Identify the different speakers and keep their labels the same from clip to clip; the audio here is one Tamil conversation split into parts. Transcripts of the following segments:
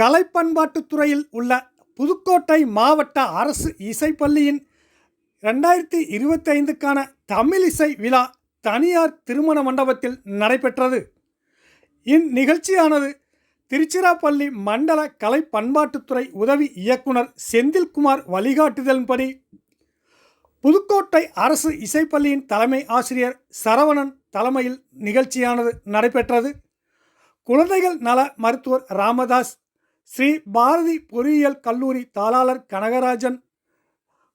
Speaker 1: கலை உள்ள புதுக்கோட்டை மாவட்ட அரசு இசைப்பள்ளியின் ரெண்டாயிரத்தி இருபத்தைந்துக்கான தமிழ் இசை விழா தனியார் திருமண மண்டபத்தில் நடைபெற்றது. இந்நிகழ்ச்சியானது திருச்சிராப்பள்ளி மண்டல கலை பண்பாட்டுத்துறை உதவி இயக்குனர் செந்தில்குமார் வழிகாட்டுதலின்படி புதுக்கோட்டை அரசு இசைப்பள்ளியின் தலைமை ஆசிரியர் சரவணன் தலைமையில் நிகழ்ச்சியானது நடைபெற்றது. குழந்தைகள் நல மருத்துவர் ராமதாஸ் ஸ்ரீ பாரதி பொறியியல் கல்லூரி தாளாளர் கனகராஜன்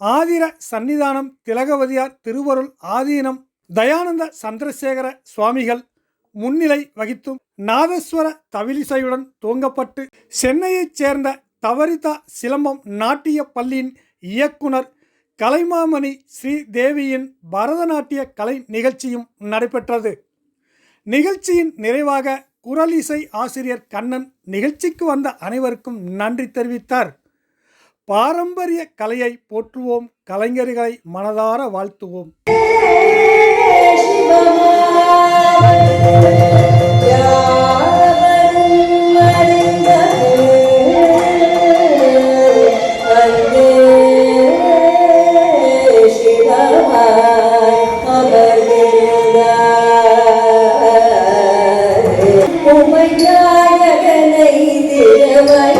Speaker 1: ஆதிர சன்னிதானம் திலகவதியார் திருவருள் ஆதீனம் தயானந்த சந்திரசேகர சுவாமிகள் முன்னிலை வகித்தும் நாதஸ்வர தவிலிசையுடன் துவங்கப்பட்டு சென்னையைச் சேர்ந்த தவரிதா சிலம்பம் நாட்டிய பள்ளியின் இயக்குனர் கலைமாமணி ஸ்ரீதேவியின் பரதநாட்டிய கலை நிகழ்ச்சியும் நடைபெற்றது. நிகழ்ச்சியின் நிறைவாக குரல் இசை ஆசிரியர் கண்ணன் நிகழ்ச்சிக்கு வந்த அனைவருக்கும் நன்றி தெரிவித்தார் பாரம்பரிய கலையை போற்றுவோம் கலைஞர்களை மனதார வாழ்த்துவோம்
Speaker 2: Yeah. ദേവനായകനൈ ദേവ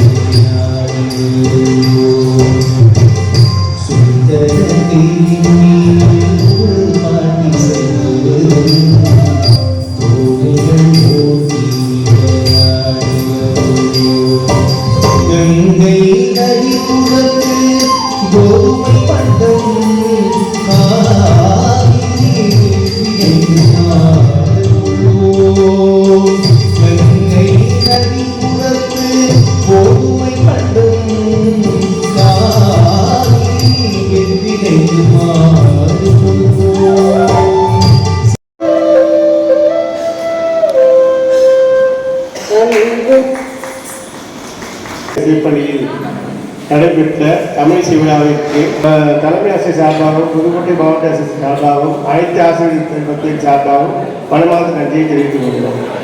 Speaker 2: கங்கை நதிபுறத்து
Speaker 3: நடைபெற்ற தமிழ் சிவிழாவிற்கு தலைமை ஆசிரியர் சார்பாகவும் புதுக்கோட்டை மாவட்ட ஆசிரியர் சார்பாகவும் அனைத்து ஆசிரியர் சார்பாகவும் பலமாக நன்றியை தெரிவித்துக் கொள்கிறோம்.